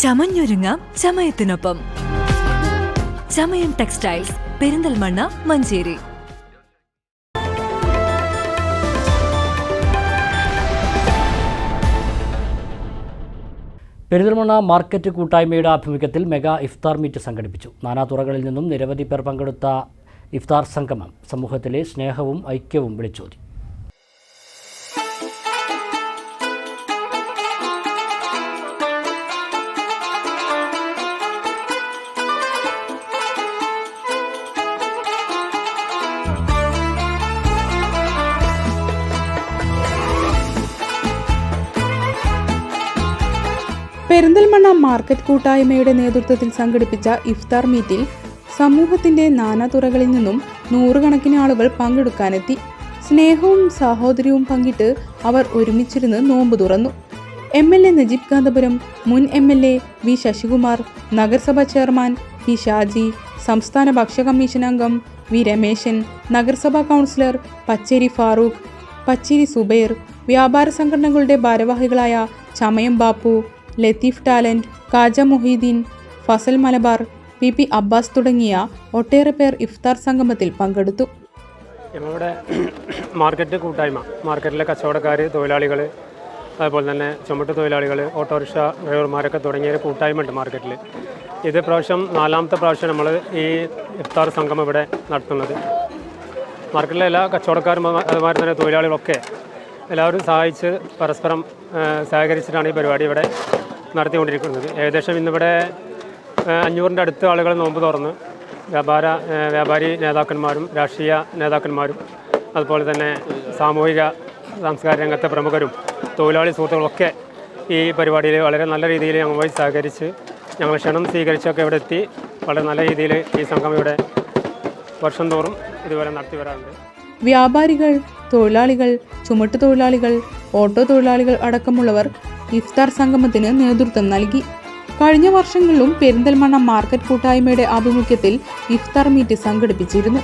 ചമഞ്ഞൊരുങ്ങാം ചമയത്തിനൊപ്പം. Chamayam textiles Perinthalmanna Manjeri. Perinthalmanna market കൂട്ടായ്മയുടെ ആഭിമുഖ്യത്തിൽ മെഗാ ഇഫ്താർ മീറ്റ് സംഘടിപ്പിച്ചു. നാനാതുറകളിൽ നിന്നും നിരവധി പേർ പങ്കെടുത്ത ഇഫ്താർ സംഗമം സമൂഹത്തിലെ സ്നേഹവും ഐക്യവും വിളിച്ചോതി. പെരിന്തൽമണ്ണ മാർക്കറ്റ് കൂട്ടായ്മയുടെ നേതൃത്വത്തിൽ സംഘടിപ്പിച്ച ഇഫ്താർ മീറ്റിൽ സമൂഹത്തിന്റെ നാനാതുറകളിൽ നിന്നും നൂറുകണക്കിന് ആളുകൾ പങ്കെടുക്കാനെത്തി. സ്നേഹവും സാഹോദര്യവും പങ്കിട്ട് അവർ ഒരുമിച്ചിരുന്ന് നോമ്പ് തുറന്നു. M L A Najeeb Kanthapuram മുൻ M L A V Sasikumar നഗരസഭാ ചെയർമാൻ പി ഷാജി സംസ്ഥാന ഭക്ഷ്യ കമ്മീഷൻ അംഗം വി രമേശൻ നഗരസഭാ കൗൺസിലർ പച്ചേരി ഫാറൂഖ് പച്ചേരി സുബൈർ വ്യാപാര സംഘടനകളുടെ ഭാരവാഹികളായ Chamayam Bappu Latheef talent Kaja Mohiuddin Fasal Malabar P P Abbas തുടങ്ങിയ ഒട്ടേറെ പേർ ഇഫ്താർ സംഗമത്തിൽ പങ്കെടുത്തു. ഞങ്ങളുടെ മാർക്കറ്റ് കൂട്ടായ്മ മാർക്കറ്റിലെ കച്ചവടക്കാർ തൊഴിലാളികൾ അതുപോലെ തന്നെ ചുമട്ട് തൊഴിലാളികൾ ഓട്ടോറിക്ഷ ഡ്രൈവർമാരൊക്കെ തുടങ്ങിയ ഒരു കൂട്ടായ്മ ഉണ്ട് മാർക്കറ്റിൽ ഇത് പ്രാവശ്യം നാലാമത്തെ പ്രാവശ്യം നമ്മൾ ഈ ഇഫ്താർ സംഗമം ഇവിടെ നടത്തുന്നത്. മാർക്കറ്റിലെ എല്ലാ കച്ചവടക്കാരും അതുമാ- അതുമാതിരി തന്നെ തൊഴിലാളികളൊക്കെ എല്ലാവരും സഹായിച്ച് പരസ്പരം സഹകരിച്ചിട്ടാണ് ഈ പരിപാടി ഇവിടെ നടത്തിക്കൊണ്ടിരിക്കുന്നത്. ഏകദേശം ഇന്നിവിടെ അഞ്ഞൂറിന്റെ അടുത്ത് ആളുകൾ നോമ്പ് തുറന്ന് വ്യാപാര വ്യാപാരി നേതാക്കന്മാരും രാഷ്ട്രീയ നേതാക്കന്മാരും അതുപോലെ തന്നെ സാമൂഹിക സാംസ്കാരിക രംഗത്തെ പ്രമുഖരും തൊഴിലാളി സുഹൃത്തുക്കളൊക്കെ ഈ പരിപാടിയിൽ വളരെ നല്ല രീതിയിൽ ഞങ്ങളുമായി സഹകരിച്ച് ഞങ്ങൾ ക്ഷണം സ്വീകരിച്ചൊക്കെ ഇവിടെ എത്തി വളരെ നല്ല രീതിയിൽ ഈ സംഘം ഇവിടെ വർഷം തോറും ഇതുവരെ നടത്തി വരാറുണ്ട്. വ്യാപാരികൾ തൊഴിലാളികൾ ചുമട്ടുതൊഴിലാളികൾ ഓട്ടോ തൊഴിലാളികൾ അടക്കമുള്ളവർ ഇഫ്താർ സംഗമത്തിന് നേതൃത്വം നൽകി. കഴിഞ്ഞ വർഷങ്ങളിലും പെരിന്തൽമണ്ണ മാർക്കറ്റ് കൂട്ടായ്മയുടെ ആഭിമുഖ്യത്തിൽ ഇഫ്താർ മീറ്റ് സംഘടിപ്പിച്ചിരുന്നു.